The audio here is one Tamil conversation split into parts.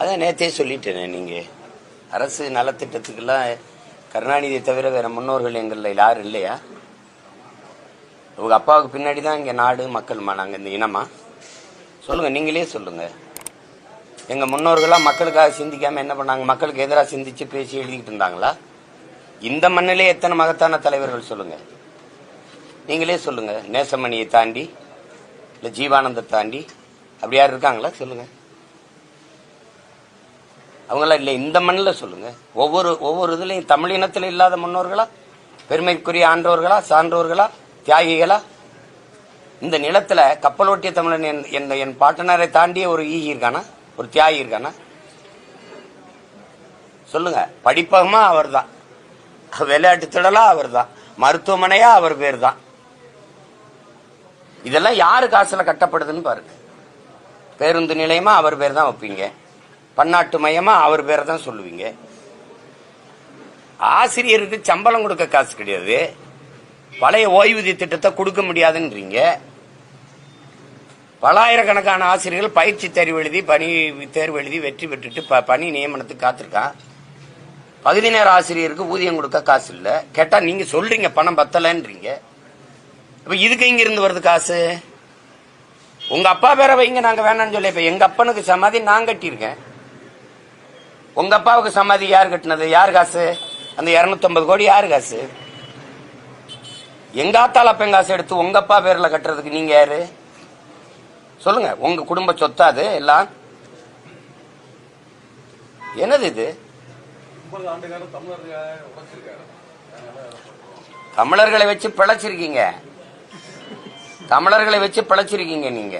அதான் நேத்தே சொல்லிட்டேனே நீங்கள் அரசு நலத்திட்டத்துக்கெல்லாம் கருணாநிதியை தவிர வேற முன்னோர்கள் எங்களில் யாரும் இல்லையா? உங்க அப்பாவுக்கு பின்னாடி தான் இங்கே நாடு மக்கள்மா நாங்கள் இந்த இனமா? சொல்லுங்கள் நீங்களே சொல்லுங்கள் எங்கள் முன்னோர்களாக மக்களுக்காக சிந்திக்காமல் என்ன பண்ணாங்க? மக்களுக்கு எதிராக சிந்திச்சு பேசி எழுதிக்கிட்டு இருந்தாங்களா? இந்த மண்ணிலே எத்தனை மகத்தான தலைவர்கள் சொல்லுங்கள் நீங்களே சொல்லுங்கள் நேசமணியை தாண்டி இல்லை ஜீவானந்த தாண்டி அப்படி யார் இருக்காங்களா? சொல்லுங்கள் அவங்களாம் இல்லை இந்த மண்ணில் சொல்லுங்க. ஒவ்வொரு ஒவ்வொரு இதுலையும் தமிழ் இனத்தில் இல்லாத முன்னோர்களா? பெருமைக்குரிய ஆன்றோர்களா சான்றோர்களா தியாகிகளா? இந்த நிலத்தில் கப்பலோட்டிய தமிழன் என் என் என் பாட்டனரை தாண்டிய ஒரு ஈகி இருக்கானா? ஒரு தியாகி இருக்கானா? சொல்லுங்க. படிப்பகமா அவர் தான் விளையாட்டு திடலா அவர் தான் மருத்துவமனையா அவர் பேர் தான் இதெல்லாம் யாரு காசுல கட்டப்படுதுன்னு பாருங்க. பேருந்து நிலையமா அவர் பேர் தான் வைப்பீங்க. பன்னாட்டு மையமா அவர் பேரை தான் சொல்லுவீங்க. ஆசிரியருக்கு சம்பளம் கொடுக்க காசு கிடையாது. பழைய ஓய்வூதிய திட்டத்தை கொடுக்க முடியாதுன்றீங்க. பலாயிரக்கணக்கான ஆசிரியர்கள் பயிற்சி தேர்வு எழுதி பணி தேர்வு எழுதி வெற்றி பெற்றுட்டு ப- பணி நியமனத்துக்கு காத்திருக்கான். பகுதி நேர ஆசிரியருக்கு ஊதியம் கொடுக்க காசு இல்லை. கேட்டா நீங்க சொல்றீங்க பணம் பத்தலன்றீங்க. இப்ப இதுக்கு எங்க இருந்து வருது காசு? உங்க அப்பா பேரை வைங்க நாங்க வேணாம்னு சொல்லி இப்ப எங்க அப்பனுக்கு சமாதி நான் கட்டியிருக்கேன். உங்க அப்பாவுக்கு சமாதி யார் கட்டினது? யார் காசு? அந்த 250 கோடி யார் காசு? எங்க ஆத்தால அப்பன் காசு எடுத்து உங்க அப்பா பேர்ல கட்டுறதுக்கு நீங்க யாரு? சொல்லுங்க. உங்க குடும்ப சொத்தா அது எல்லாம்? என்னது இது? தமிழர்களை வச்சு பிழைச்சிருக்கீங்க. தமிழர்களை வச்சு பிழைச்சிருக்கீங்க நீங்க.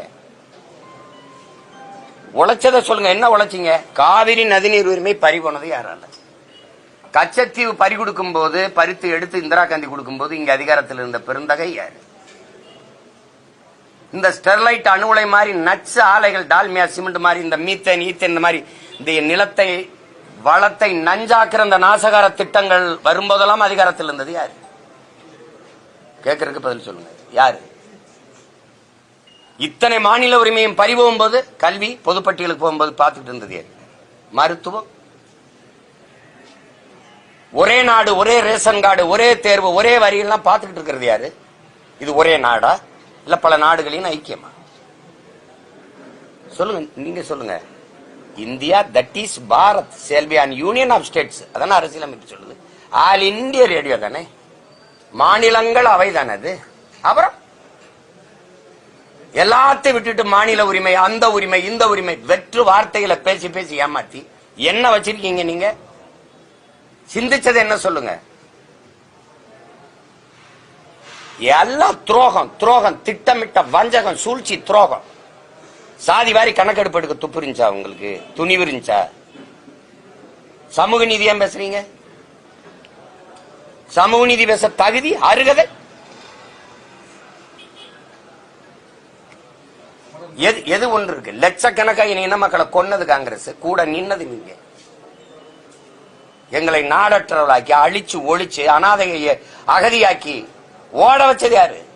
உழைச்சதை சொல்லுங்க. என்ன உழைச்சீங்க? காவிரி நதிநீர் உரிமை பறி போனது யாரால? கச்சத்தீவு பறி கொடுக்கும் போது பறித்து எடுத்து இந்திரா காந்தி கொடுக்கும் போது இங்க அதிகாரத்தில் இருந்த பெருந்தகை யாரு? இந்த ஸ்டெர்லைட் அணு உலை மாதிரி நச்சு ஆலைகள் டால்மியா சிமெண்ட் மாதிரி இந்த மீத்தன் ஈத்தன் இந்த மாதிரி இந்த நிலத்தை வளத்தை நஞ்சாக்குற இந்த நாசகார திட்டங்கள் வரும்போதெல்லாம் அதிகாரத்தில் இருந்தது யாரு? கேட்கறதுக்கு பதில் சொல்லுங்க. யாரு? இத்தனை மாநில உரிமையும் பறிபோகும் போது கல்வி பொதுப்பட்டியலுக்கு போகும்போது பார்த்துட்டு இருந்தது மருத்துவம். ஒரே நாடு ஒரே ரேஷன் கார்டு ஒரே தேர்வு ஒரே வரியெல்லாம் பார்த்துக்கிட்டு இருக்கிறது யாரு? இது ஒரே நாடா? இல்ல பல நாடுகளின் ஐக்கியமா? சொல்லுங்க நீங்க சொல்லுங்க. India that is Bharat shall be and union of states. அதானே அரசியலமைப்பு சொல்லுது. ஆல் இந்திய ரேடியோ தானே? மாநிலங்கள் அவை தானே அது அப்புறம்? எல்லாத்தையும் விட்டுட்டு மாநில உரிமை அந்த உரிமை இந்த உரிமை வெற்று வார்த்தைகளை பேசி பேசி ஏமாத்தி என்ன வச்சிருக்கீங்க நீங்க? சிந்திச்சது என்ன சொல்லுங்க? எல்லாம் துரோகம் துரோகம் திட்டமிட்ட வஞ்சகம் சூழ்ச்சி துரோகம். சாதி வாரி கணக்கெடுப்பு எடுக்க துப்பு இருந்துச்சா உங்களுக்கு? துணிவு இருந்துச்சா? சமூக நீதி ஏன் பேசுறீங்க? சமூக நீதி பேச தகுதி அருகதை? எது எது ஒன்று இருக்கு லட்சக்கணக்காக இன மக்களை கொன்னது காங்கிரஸ். கூட நின்னது நீங்க. எங்களை நாடற்றவர்களாக்கி அழிச்சு ஒழிச்சு அனாதையை அகதியாக்கி ஓட வச்சது யாரு?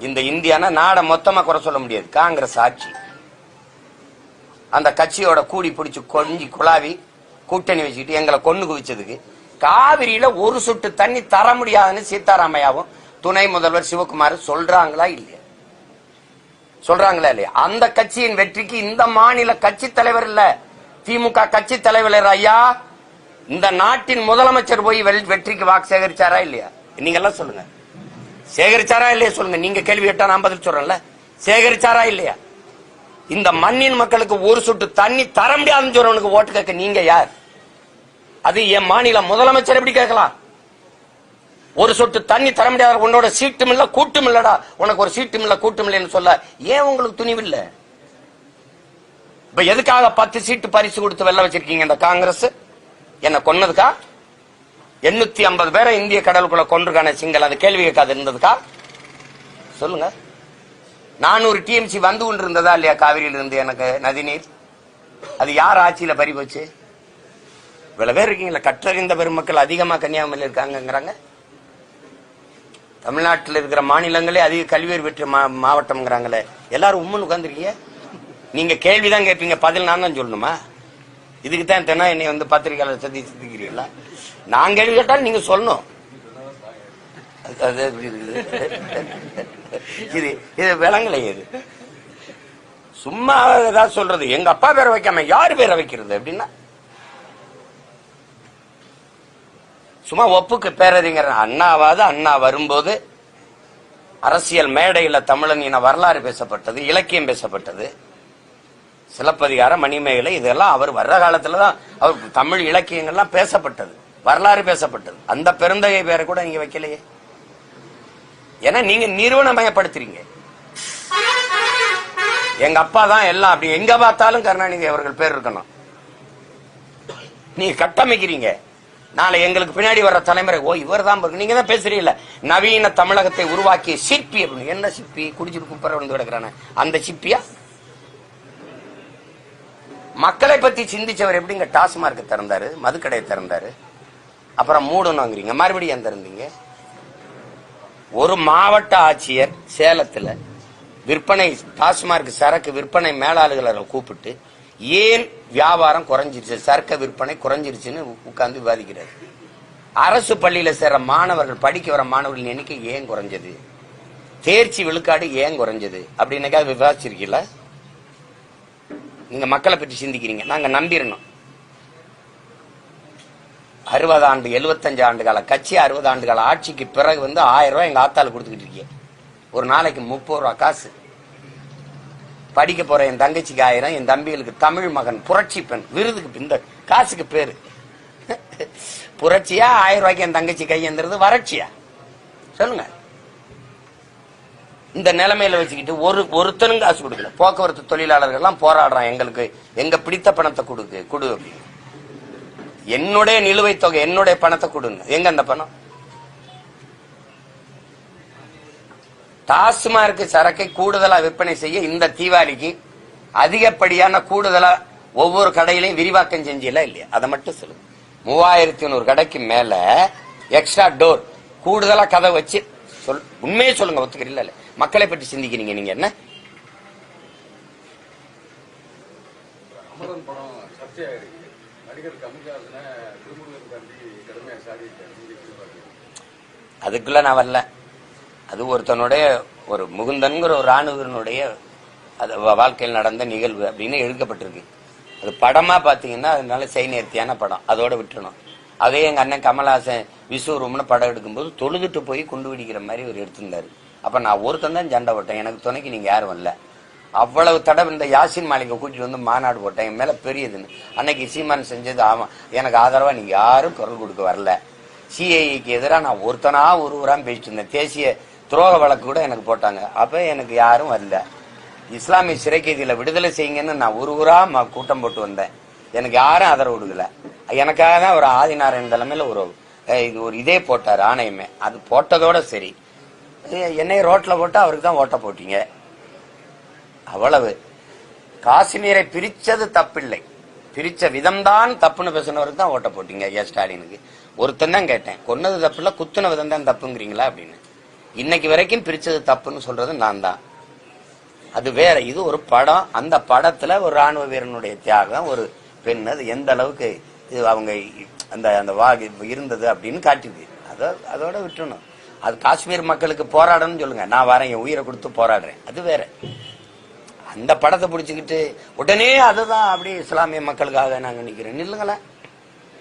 இந்த இந்தியானா நாட மொத்தமா குறை சொல்ல முடியாது. காங்கிரஸ் ஆட்சி. அந்த கட்சியோட கூடி பிடிச்சு கொஞ்சி குழாவி கூட்டணி வச்சுக்கிட்டு எங்களை கொண்டு குவிச்சதுக்கு காவிரியில ஒரு சொட்டு தண்ணி தர முடியாதுன்னு சீதாராமையாவும் துணை முதல்வர் சிவகுமார் சொல்றாங்களா இல்லையா? சொல்றாங்களா இல்லையா? அந்த கட்சியின் வெற்றிக்கு இந்த மாநில கட்சி தலைவர் இல்ல. திமுக கட்சி தலைவர் ஐயா. இந்த நாட்டின் முதலமைச்சர் போய் வெற்றிக்கு வாக்கு சேகரிச்சாரா இல்லையா? நீங்க எல்லாம் சொல்லுங்க. சேகரிச்சாரா இல்லையா சொல்லுங்க? நீங்க கேள்வி கேட்டா நான் பதில் சொல்றேன்ல. சேகரிச்சாரா இல்லையா? இந்த மண்ணின் மக்களுக்கு ஒரு சொட்டு தண்ணி தர முடியாதுன்னு சொல்றவனுக்கு ஓட்டு கேட்க நீங்க யார்? அது என் மாநில முதலமைச்சர் எப்படி கேட்கலாம்? ஒரு சொட்டு தண்ணி தர முடியாத உன்னோட சீட்டும் இல்ல கூட்டும் இல்லடா. உனக்கு ஒரு சீட்டும் இல்ல கூட்டும் இல்லைன்னு சொல்ல. ஏன் உங்களுக்கு துணிவு இல்ல இப்ப எதுக்காக பத்து சீட்டு பரிசு கொடுத்து வெள்ள வச்சிருக்கீங்க இந்த காங்கிரஸ்? என்ன கொன்னதுக்கா? எண்ணூத்தி ஐம்பது பேரை இந்திய கடலுக்குள்ள கொண்டிருக்கான சிங்கள். அது கேள்வி கேட்காது இருந்ததுக்கா? சொல்லுங்க. நானூறு டிஎம்சி வந்து கொண்டு இருந்ததா இல்லையா காவிரியில் இருந்து எனக்கு நதிநீர்? அது யார் ஆட்சியில பறி போச்சு? இவ்வளவு பேர் இருக்கீங்களா கற்றறிந்த பெருமக்கள் அதிகமா கன்னியாகுமரியில் இருக்காங்கங்கிறாங்க. தமிழ்நாட்டில் இருக்கிற மாநிலங்களே அதிக கல்வியர் பெற்ற மா- மாவட்டம்ங்கிறாங்களே. எல்லாரும் உம்மன் உட்காந்துருக்கீங்க நீங்க கேள்விதான் கேட்பீங்க. பதில் நான் தான் சொல்லணுமா? இதுக்கு தான் தினம் என்னை வந்து பத்திரிகையாளர் சந்தி சிந்திக்கிறீங்களா நான் கேள்வி கேட்டாலும் நீங்க சொல்லணும். அது- இது இது விளங்கலை இது. சும்மா ஏதாவது சொல்றது. எங்க அப்பா பேரை வைக்காம யார் பேரை வைக்கிறது அப்படின்னா? சும்மா ஒப்புக்கு பேரறிஞர் அண்ணாவாது அண்ணா வரும்போது அரசியல் மேடையில் தமிழன் இன வரலாறு பேசப்பட்டது இலக்கியம் பேசப்பட்டது. சிலப்பதிகாரம் மணிமேகலை இதெல்லாம் அவர் வர்ற காலத்துல தான் அவர் தமிழ் இலக்கியங்கள்லாம் பேசப்பட்டது வரலாறு பேசப்பட்டது. அந்த பெருந்தகை பேரை கூட நீங்க வைக்கலையே. ஏன்னா நீங்க நிறுவனமயப்படுத்துறீங்க. எங்க அப்பா தான் எல்லாம் அப்படி எங்க பார்த்தாலும் கருணாநிதி அவர்கள் பேர் இருக்கணும். நீங்க கட்டமைக்கிறீங்க. நாளை எங்களுக்கு பின்னாடி வர்ற தலைமுறை ஓ இவர் தான் இருக்கு நீங்க தான் பேசுறீங்கல்ல. நவீன தமிழகத்தை உருவாக்கிய சிற்பி அப்படின்னு. என்ன சிற்பி? குடிச்சிட்டு குப்பரை வந்து கிடக்குறானே. அந்த சிப்பியா மக்களை பத்தி சிந்திச்சவர் எப்படிங்க டாஸ்மார்க் திறந்தாரு? மதுக்கடையை திறந்தாரு? அப்புறம் மூடணுங்கிறீங்க மறுபடியும் எந்த திறந்தீங்க? ஒரு மாவட்ட ஆட்சியர் சேலத்துல விற்பனை டாஸ்மார்க் சரக்கு விற்பனை மேலாளர்களை கூப்பிட்டு ஏன் வியாபாரம் குறைஞ்சிருச்சு? சர்க்க விற்பனை குறைஞ்சிருச்சுன்னு உட்கார்ந்து விவாதிக்கிறார். அரசு பள்ளியில் சேர்ற மாணவர்கள் படிக்க வர மாணவர்களின் எண்ணிக்கை ஏன் குறைஞ்சது? தேர்ச்சி விழுக்காடு ஏன் குறைஞ்சது? அப்படின்னாக்கா விவாதிச்சிருக்கீங்களா? நீங்க மக்களை பற்றி சிந்திக்கிறீங்க. நாங்க நம்பிடணும் அறுபது ஆண்டு எழுபத்தஞ்சு ஆண்டு கால கட்சி அறுபது ஆண்டு கால ஆட்சிக்கு பிறகு வந்து ஆயிரம் ரூபாய் எங்க ஆத்தால கொடுத்துக்கிட்டு இருக்கீங்க. ஒரு நாளைக்கு முப்பது ரூபா காசு. படிக்க போற என் தங்கச்சிக்கு ஆயிரம் என் தம்பிகளுக்கு தமிழ் மகன் புரட்சி பெண் விருதுக்கு பிந்த காசுக்கு பேரு. புரட்சியா ஆயிரம் ரூபாய்க்கு என் தங்கச்சி கையெந்திரது வறட்சியா? சொல்லுங்க. இந்த நிலைமையில வச்சுக்கிட்டு ஒரு ஒருத்தனும் காசு கொடுக்கல. போக்குவரத்து தொழிலாளர்கள் எல்லாம் போராடுறான். எங்களுக்கு எங்க பிடித்த பணத்தை கொடுக்கு கொடு அப்படின்னு. என்னுடைய நிலுவைத் தொகை என்னுடைய பணத்தை கொடுங்க எங்க அந்த பணம்? டாஸ்மார்க் சரக்கை கூடுதலா விற்பனை செய்ய இந்த தீபாவளிக்கு அதிகப்படியான கூடுதலா ஒவ்வொரு கடையிலையும் விரிவாக்கம் செஞ்சீங்களா இல்லையா? அதை மட்டும் சொல்லுங்க. மூவாயிரத்தி நூறு கடைக்கு மேல எக்ஸ்ட்ரா டோர் கூடுதலா கதை வச்சு சொல் உண்மையே சொல்லுங்க ஒத்துக்கிறீங்களா இல்ல மக்களை பற்றி சிந்திக்கிறீங்க நீங்க என்ன? அதுக்குள்ள நான் வரல. அது ஒருத்தனுடைய ஒரு முகுந்தன்கிற ஒரு ராணுவனுடைய அது வாழ்க்கையில் நடந்த நிகழ்வு அப்படின்னு எழுக்கப்பட்டிருக்கு அது படமாக பார்த்தீங்கன்னா அதனால செய் நேர்த்தியான படம். அதோட விட்டுணும் அதே எங்கள் அண்ணன் கமல்ஹாசன் விஸ்வரூம்னு படம் எடுக்கும்போது தொழுதுட்டு போய் குண்டு வெடிக்கிற மாதிரி ஒரு எடுத்திருந்தாரு. அப்போ நான் ஒருத்தன் தான் சண்டை போட்டேன். எனக்கு துணைக்கு நீங்கள் யாரும் இல்லை அவ்வளவு தடவை இந்த யாசின் மாளிகை கூட்டிட்டு வந்து மாநாடு போட்டேன். என் மேலே பெரியதுன்னு. அன்னைக்கு சீமான் செஞ்சது ஆமாம் எனக்கு ஆதரவாக நீங்கள் யாரும் குரல் கொடுக்க வரல. சிஐக்கு எதிராக நான் ஒருத்தனாக ஒருவராக பேசிட்டு இருந்தேன். தேசிய துரோக வழக்கு கூட எனக்கு போட்டாங்க. அப்போ எனக்கு யாரும் வரல. இஸ்லாமிய சிறை விடுதலை செய்யுங்கன்னு நான் ஒரு ஊராக கூட்டம் போட்டு வந்தேன். எனக்கு யாரும் ஆதரவு விடுதலை எனக்காக தான் ஒரு ஆதிநாராயண தலைமையில் ஒரு இது ஒரு இதே போட்டார் ஆணையமே. அது போட்டதோட சரி. என்னை ரோட்டில் போட்டு அவருக்கு தான் ஓட்ட போட்டீங்க. அவ்வளவு. காஷ்மீரை பிரித்தது தப்பில்லை. பிரித்த விதம்தான் தப்புன்னு பேசினவருக்கு தான் ஓட்ட போட்டீங்க ஏ ஸ்டாலினுக்கு. ஒருத்தன் தான் கேட்டேன். கொன்னது தப்பு இல்லை குத்துன விதம் தான் தப்புங்கிறீங்களா அப்படின்னு. இன்னைக்கு வரைக்கும் பிரிச்சது தப்புன்னு சொல்றது நான் தான் அது வேற இது ஒரு படம். அந்த படத்துல ஒரு ராணுவ வீரனுடைய தியாகம் ஒரு பெண் அது எந்த அளவுக்கு இது அவங்க அந்த அந்த வா இருந்தது அப்படின்னு காட்டுது அதோ அதோட விட்டுணும் அது காஷ்மீர் மக்களுக்கு போராடணும்னு சொல்லுங்க. நான் வரேன் என் உயிரை கொடுத்து போராடுறேன். அது வேற. அந்த படத்தை பிடிச்சிக்கிட்டு உடனே அதுதான் அப்படி இஸ்லாமிய மக்களுக்காக நாங்கள் நிற்கிறோம் நில்லுங்களேன்.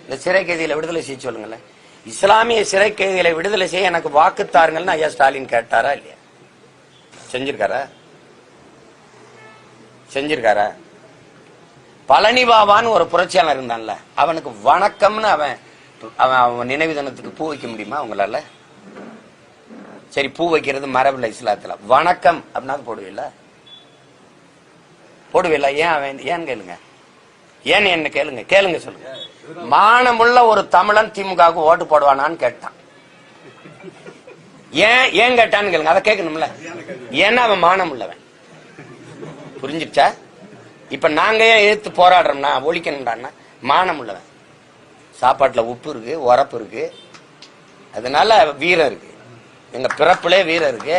இந்த சிறை கைதிகளை விடுதலை செய்ய சொல்லுங்களேன். இஸ்லாமிய சிறை கைதிகளை விடுதலை செய்ய எனக்கு வாக்கு தாருங்கள்னு ஐயா ஸ்டாலின் கேட்டாரா இல்லையா? செஞ்சிருக்காரா? செஞ்சிருக்காரா? பழனி பாபான்னு ஒரு புரட்சியாளர் இருந்தான்ல அவனுக்கு வணக்கம்னு அவன் அவன் அவன் நினைவு தினத்துக்கு பூ வைக்க முடியுமா அவங்களால சரி பூ வைக்கிறது மரபில்லை இஸ்லாத்துல. வணக்கம் அப்படின்னா போடுவீல்ல? போடுவீல்ல? ஏன் அவன் ஏன் கேளுங்க. ஏன் என்ன கேளுங்க? கேளுங்க சொல்லுங்க. மானமுள்ள ஒரு தமிழன் திமுகவுக்கு ஓட்டு போடுவானான்னு கேட்டான். ஏன் ஏன் கேட்டான்னு கேளுங்க அதை கேட்கணும்ல. ஏன்னா அவன் மானம் உள்ளவன் புரிஞ்சிருச்சா இப்ப நாங்க ஏன் எதிர்த்து போராடுறோம்னா ஒழிக்கணும்டான்னா மானம் உள்ளவன் சாப்பாட்டுல உப்பு இருக்கு உரப்பு இருக்கு. அதனால வீரம் இருக்கு. எங்க பிறப்புலே வீரம் இருக்கு.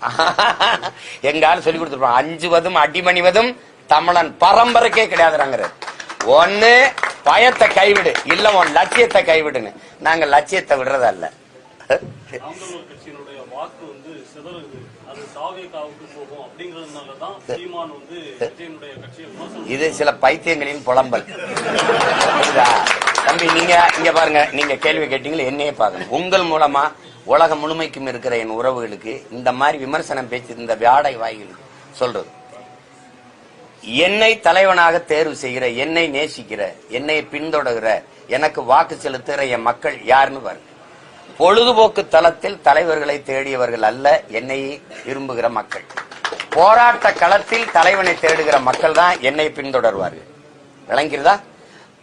எங்க ஆள் சொல்லி கொடுத்துருப்பான் அஞ்சுவதும் அடிமணிவதும் தமிழன் பரம்பரைக்கே கிடையாதுறாங்கிறார். ஒன்னு பயத்தை கைவிடு. இல்ல உன் லட்சியத்தை கைவிடுன்னு. நாங்க லட்சியத்தை விடுறதல்ல. இது சில பைத்தியங்களின் புலம்பல்? தம்பி நீங்க இங்க பாருங்க. நீங்க கேள்வி கேட்டீங்களா? என்னையே பார்க்கணும் உங்கள் மூலமா உலகம் முழுமைக்கும் இருக்கிற என் உறவுகளுக்கு இந்த மாதிரி விமர்சனம் பேச்சு இந்த வியாடை வாய்களுக்கு சொல்றது. என்னை தலைவனாக தேர்வு செய்கிற என்னை நேசிக்கிற என்னை பின்தொடர்கிற எனக்கு வாக்கு செலுத்துகிற என் மக்கள் யாருன்னு பாருங்க. பொழுதுபோக்கு தளத்தில் தலைவர்களை தேடியவர்கள் அல்ல என்னை விரும்புகிற மக்கள். போராட்ட களத்தில் தலைவனை தேடுகிற மக்கள் தான் என்னை பின்தொடர்வார்கள். விளங்கிறதா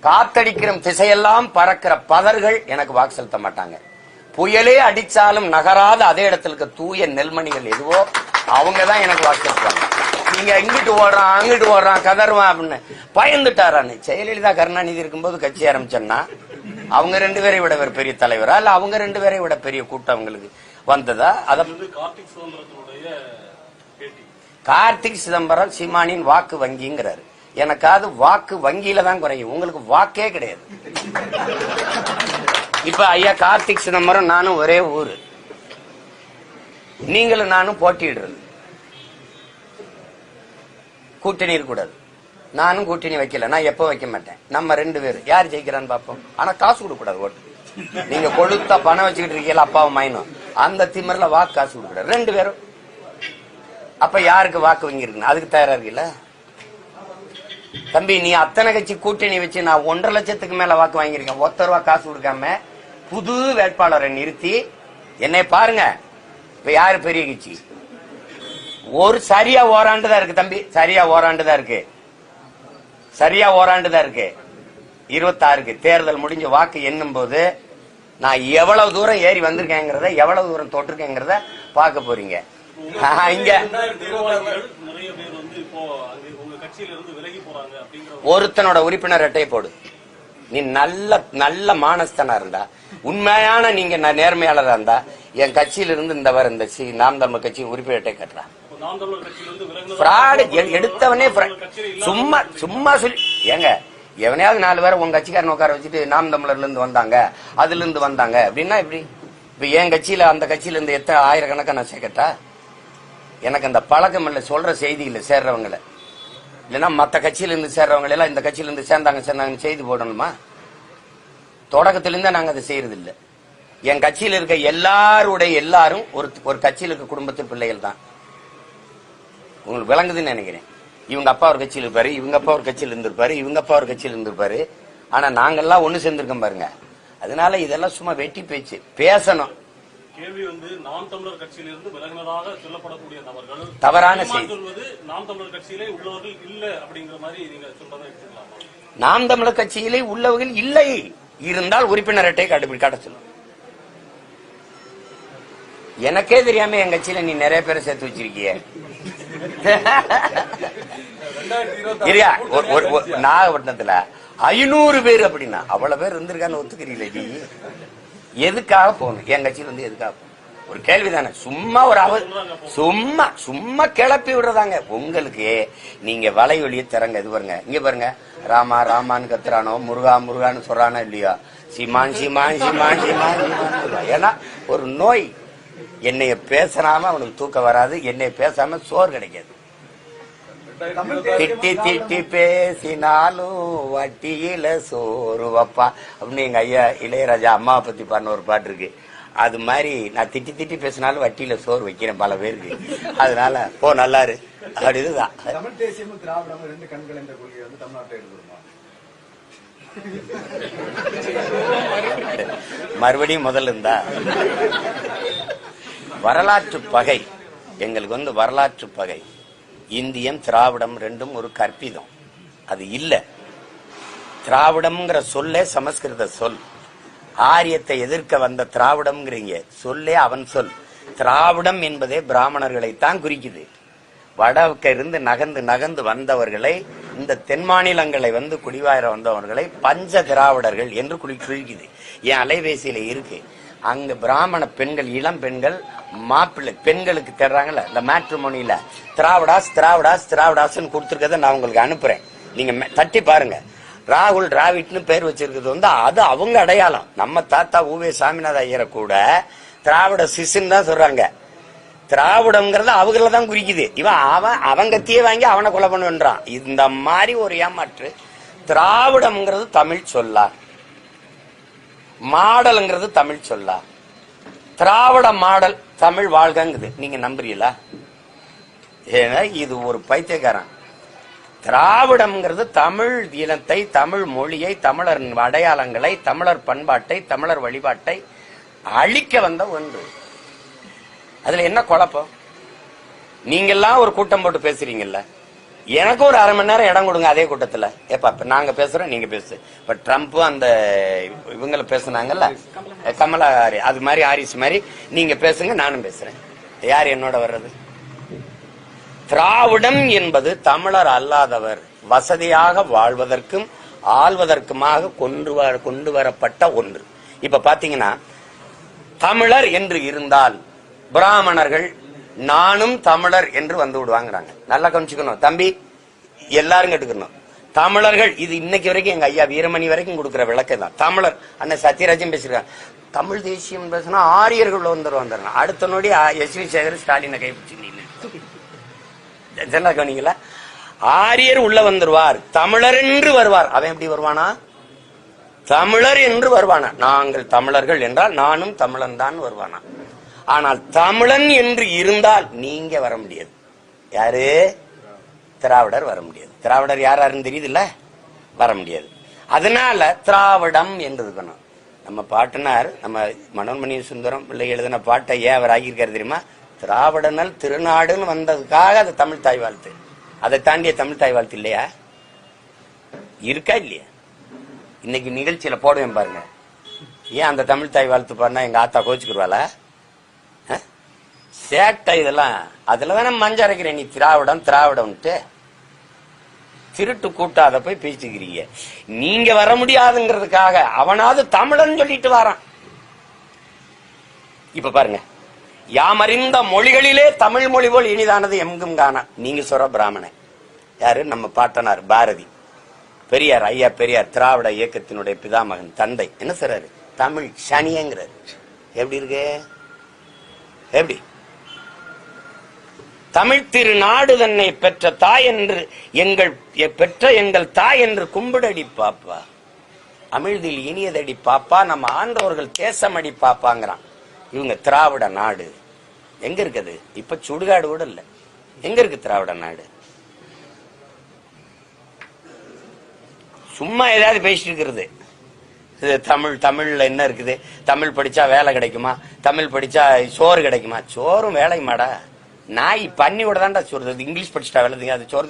காத்தடிக்கிற திசையெல்லாம் பறக்கிற பதர்கள் எனக்கு வாக்கு செலுத்த மாட்டாங்க. புயலே அடிச்சாலும் நகராத அதே இடத்துல இருக்க தூய நெல்மணிகள் எதுவோ அவங்க தான் எனக்கு வாக்கு செலுத்துவாங்க. நீங்க இங்கிட்டு ஓடுறான் அங்கிட்டு ஓடுறான் கதறுவான் அப்படின்னு. பயந்துட்டாரான்னு ஜெயலலிதா கருணாநிதி இருக்கும்போது கட்சி ஆரம்பிச்சோன்னா அவங்க ரெண்டு பேரை விட ஒரு பெரிய தலைவரா? இல்ல அவங்க ரெண்டு பேரை விட பெரிய கூட்டம் அவங்களுக்கு வந்ததா? அத கார்த்திக் சிதம்பரம் சீமானின் வாக்கு வங்கிங்கிறாரு. எனக்காவது வாக்கு வங்கியில தான் குறையும். உங்களுக்கு வாக்கே கிடையாது. இப்ப ஐயா கார்த்திக் சிதம்பரம் நானும் ஒரே ஊரு. நீங்களும் நானும் போட்டியிடுறது. கூட்டணி இருக்கக்கூடாது. நானும் கூட்டணி வைக்கல. நான் எப்போ வைக்க மாட்டேன். நம்ம ரெண்டு பேர். யார் ஜெயிக்கிறான்னு பார்ப்போம். ஆனா காசு கொடுக்க கூடாது ஓட்டு. நீங்க கொழுத்தா பணம் வச்சுக்கிட்டு இருக்கீங்களா அப்பாவும் மைனும். அந்த திமிரில் வாக்கு காசு கொடுக்கூடாது ரெண்டு பேரும். அப்ப யாருக்கு வாக்கு வங்கி இருக்குன்னு அதுக்கு தயாரா இருக்குல்ல தம்பி நீ அத்தனை கட்சி கூட்டணி வச்சு நான் ஒன்றரை லட்சத்துக்கு மேல வாக்கு வாங்கியிருக்கேன். ஒத்த ரூபா காசு கொடுக்காம புது வேட்பாளரை நிறுத்தி என்னை பாருங்க. இப்ப யாரு பெரிய கட்சி? ஒரு சரியா ஓராண்டு தான் இருக்கு தம்பி. சரியா ஓராண்டு தான் இருக்கு. சரியா ஓராண்டு தான் இருக்கு. இருபத்தாறுக்கு தேர்தல் முடிஞ்ச வாக்கு என்னும் போது நான் எவ்வளவு தூரம் ஏறி வந்திருக்கேங்கிறத எவ்வளவு தூரம் தொட்டிருக்கேங்கிறத பார்க்க போறீங்க. இங்க. ஒருத்தனோட உறுப்பினர் அட்டை போடு. நீ நல்ல நல்ல மானஸ்தனா இருந்தா உண்மையான நீங்க நான் நேர்மையாளரா இருந்தா என் கட்சியிலிருந்து இந்த வர இந்த சி- நாம் தமிழ் கட்சி உறுப்பினர்கிட்ட கட்டுறான் ஃப்ராடு எடுத்தவனே சும்மா சும்மா சொல்லி ஏங்க எவனையாவது நாலு பேரை உங்க கட்சிக்காரன் உட்கார வச்சுட்டு நாம் தமிழர்ல இருந்து வந்தாங்க அதுல இருந்து வந்தாங்க. அப்படின்னா எப்படி? இப்ப என் கட்சியில அந்த கட்சியில இருந்து எத்தனை ஆயிரக்கணக்கா நான் சேர்க்கட்டா? எனக்கு அந்த பழக்கம் இல்ல சொல்ற செய்தி இல்ல சேர்றவங்கள. இல்லைன்னா மத்த கட்சியில இருந்து சேர்றவங்க எல்லாம் இந்த கட்சியில இருந்து சேர்ந்தாங்க சேர்ந்தாங்கன்னு செய்தி போடணுமா? தொடக்கத்திலிருந்தே நாங்க அதை செய்யறது இல்ல என் கட்சியில இருக்க எல்லாருடைய எல்லாரும் ஒரு ஒரு கட்சியில இருக்க குடும்பத்து பிள்ளைகள் தான். உங்களுக்கு விளங்குதுன்னு நினைக்கிறேன். இவங்க அப்பா ஒரு கட்சியில் இருப்பாரு இவங்க அப்பா ஒரு கட்சியில் இருந்திருப்பாரு இவங்க அப்பா ஒரு கட்சியில் இருந்திருப்பாரு. ஆனா நாங்கெல்லாம் ஒண்ணு சேர்ந்திருக்கோம் பாருங்க. அதனால இதெல்லாம் சும்மா வெட்டி பேச்சு பேசணும். கேள்வி வந்து நாம் தமிழர் கட்சியில இருந்து விலகினதாக சொல்லப்படக்கூடிய நபர்கள் தவறான செய்தி. நாம் தமிழர் கட்சியிலே உள்ளவர்கள் இல்ல அப்படிங்கிற மாதிரி நீங்க சொல்றதை எடுத்துக்கலாமா? நாம் தமிழர் கட்சியிலே உள்ளவர்கள் இல்லை. இருந்தால் உறுப்பினர் அட்டை கண்டுபிடி காட்ட சொல்லும் எனக்கே தெரியாம என் கட்சியில நீ நிறைய பேரை சேர்த்து வச்சிருக்கிய. சரியா ஒரு- ஒரு- நாகப்பட்டினத்துல ஐநூறு பேர் அப்படின்னா அவ்வளவு பேர் இருந்திருக்கான்னு ஒத்துக்கிறீங்களே நீ எதுக்காக போகணும்? என் கட்சியில் வந்து எதுக்காக போகணும்? ஒரு கேள்விதானே. சும்மா ஒரு அவ சும்மா சும்மா கிளப்பி விடுறதாங்க. உங்களுக்கு நீங்க வலை ஒளிய திறங்க. இது பாருங்க. இங்க பாருங்க. ராமா ராமான்னு கத்துறானோ முருகா முருகான்னு சொல்றானோ இல்லையா? சிமான் சிமான் சிமான் சிமான். ஏன்னா ஒரு நோய். என்னைய பேசாம அவனுக்கு தூக்கம் வராது என்னைய பேசாம சோறு கிடைக்காது. திட்டி திட்டி பேசினாலும் வட்டியில சோறு வப்பா. அப்படின்னு எங்க ஐயா இளையராஜா அம்மாவை பத்தி பாடின ஒரு பாட்டு இருக்கு. அது மாதிரி நான் திட்டி திட்டி பேசினாலும் வட்டியில சோறு வைக்கிறேன் பல பேருக்கு. அதனால போ நல்லாரு. அப்படி இதுதான். தமிழ் தேசியமும் திராவிடமும் ரெண்டு கண்கள் என்ற கொள்கை வந்து தமிழ்நாட்டை எழுதுமா மறுபடியும் முதல்ல இருந்தா. வரலாற்று பகை. எங்களுக்கு வந்து வரலாற்று பகை. இந்தியம் திராவிடம் ரெண்டும் ஒரு கற்பிதம். அது இல்லை. திராவிடம்ங்கிற சொல்லே சமஸ்கிருத சொல். ஆரியத்தை எதிர்க்க வந்த திராவிடம்ங்கிறீங்க. சொல்லே அவன் சொல். திராவிடம் என்பதே பிராமணர்களைத்தான் குறிக்குது. வடக்க இருந்து நகர்ந்து நகர்ந்து வந்தவர்களை இந்த தென் மாநிலங்களை வந்து குடிவாயிர வந்தவர்களை பஞ்ச திராவிடர்கள் என்று குறி குறிக்குது. என் அலைபேசியில இருக்கு. அங்க பிராமண பெண்கள் இளம் பெண்கள் மாப்பிள்ளை பெண்களுக்கு தர்றாங்கல்ல இந்த மேட்ரிமோனியில திராவிடாஸ் திராவிடாஸ் திராவிடாஸ்ன்னு கொடுத்துருக்கத நான் உங்களுக்கு அனுப்புறேன். நீங்க தட்டி பாருங்க. ராகுல் டிராவிட்னு பேர் வச்சிருக்கிறது வந்து அது அவங்க அடையாளம். நம்ம தாத்தா ஊவே சாமிநாத ஐயரை கூட திராவிட சிசுன்னு தான் சொல்றாங்க. திராவிடம்ங்கிறது அவங்கள தான் குறிக்குது. இவன் அவன் அவன் கத்தியே வாங்கி அவனை கொலை பண்ணுன்றான். இந்த மாதிரி ஒரு ஏமாற்று திராவிடம்ங்கிறது தமிழ் சொல்லா. மாடலுங்கிறது தமிழ் சொல்லா. திராவிட மாடல் தமிழ் வாழ்கங்குது. நீங்க நம்புறீங்களா? ஏன்னா இது ஒரு பைத்தியக்காரன். திராவிடம்ங்கிறது தமிழ் இனத்தை தமிழ் மொழியை தமிழர் அடையாளங்களை தமிழர் பண்பாட்டை தமிழர் வழிபாட்டை அழிக்க வந்த ஒன்று. அதுல என்ன குழப்பம்? நீங்கெல்லாம் ஒரு கூட்டம் போட்டு பேசுறீங்கல்ல? எனக்கு ஒரு அரை மணி நேரம் இடம் கொடுங்க அதே கூட்டத்துல. ஏப்பா இப்ப நாங்க பேசுறோம் நீங்க பேசு. இப்ப ட்ரம்ப் அந்த இவங்கள பேசுனாங்கல்ல? கமலா ஹாரி அது மாதிரி ஹாரிஸ் மாதிரி. நீங்க பேசுங்க நானும் பேசுறேன். யார் என்னோட வர்றது? திராவிடம் என்பது தமிழர் அல்லாதவர். வசதியாக வாழ்வதற்கும் ஆள்வதற்குமாக கொண்டு வர கொண்டு வரப்பட்ட ஒன்று. இப்ப பாத்தீங்கன்னா தமிழர் என்று இருந்தால் பிராமணர்கள் நானும் தமிழர் என்று வந்து விடுவாங்கிறாங்க. நல்லா கவனிச்சுக்கணும். தம்பி எல்லாரும் கேட்டுக்கணும். தமிழர்கள் இது இன்னைக்கு வரைக்கும் எங்க ஐயா வீரமணி வரைக்கும் கொடுக்குற விளக்கம் தான். தமிழர் அண்ணன் சத்யராஜன் பேசுறாங்க தமிழ் தேசியம் பேசினா ஆரியர்கள் வந்துடும் வந்துடுறாங்க அடுத்த நொடி எஸ் வி சேகர் ஸ்டாலினை கைப்பிடிச்சு நின்னு கவனிங்களா ஆரியர் உள்ள வந்துருவார். தமிழர் என்று வருவார். அவன் எப்படி வருவானா? தமிழர் என்று வருவானா? நாங்கள் தமிழர்கள் என்றால் நானும் தமிழன் தான் வருவானா? ஆனால் தமிழன் என்று இருந்தால் நீங்க வர முடியாது. யாரு? திராவிடர் வர முடியாது. திராவிடர் யாராருன்னு தெரியுதுல்ல? வர முடியாது. அதனால திராவிடம் என்று இருக்கணும் நம்ம பாட்டுனார் நம்ம மனோன்மணி சுந்தரம் பிள்ளை எழுதின பாட்டை ஏன் அவர் ஆகியிருக்காரு தெரியுமா? திராவிடனல் திருநாடுன்னு வந்ததுக்காக அது தமிழ் தாய் வாழ்த்து. அதை தாண்டிய தமிழ் தாய் வாழ்த்து இல்லையா? இருக்கா இல்லையா? இன்னைக்கு நிகழ்ச்சியில போடுவேன் பாருங்க. ஏன் அந்த தமிழ் தாய் வாழ்த்து பாருன்னா எங்க ஆத்தா கோச்சுக்குருவாளா? சேட்டை இதெல்லாம். அதில் தானே மஞ்ச அரைக்கிறேன் நீ திராவிடம் திராவிடம்ட்டு திருட்டு கூட்டாத போய் பேசிக்கிறீங்க. நீங்க வர முடியாதுங்கிறதுக்காக அவனாவது தமிழன் சொல்லிட்டு வரான். இப்ப பாருங்க. யாமறிந்த மொழிகளிலே தமிழ் மொழி போல் இனிதானது எங்கும் காணா. நீங்க சொல்ற பிராமணன். யாரு? நம்ம பாட்டனார் பாரதி. பெரியார் ஐயா பெரியார் திராவிட இயக்கத்தினுடைய பிதாமகன் தந்தை. என்ன சொல்றாரு? தமிழ் சனியங்கிறாரு. எப்படி இருக்கு? எப்படி? தமிழ் திருநாடு தன்னை பெற்ற தாய் என்று எங்கள் பெற்ற எங்கள் தாய் என்று கும்பிடடி பாப்பா. அமிழ்தில் இனியதடி பாப்பா நம்ம ஆண்டோர்கள் தேசமடி பாப்பாங்கிறான். இவங்க திராவிட நாடு. எங்க இருக்குது? இப்ப சுடுகாடு கூட இல்ல. எங்க இருக்கு திராவிட நாடு? சும்மா ஏதாவது பேசிட்டு இருக்கிறது. இது தமிழ் தமிழ்ல என்ன இருக்குது? தமிழ் படிச்சா வேலை கிடைக்குமா? தமிழ் படிச்சா சோறு கிடைக்குமா? சோறும் வேலைமாடா நாய் பண்ணி விட தான்டா சொல்றது இங்கிலீஷ் படிச்சுட்டா வேலை அது சோறு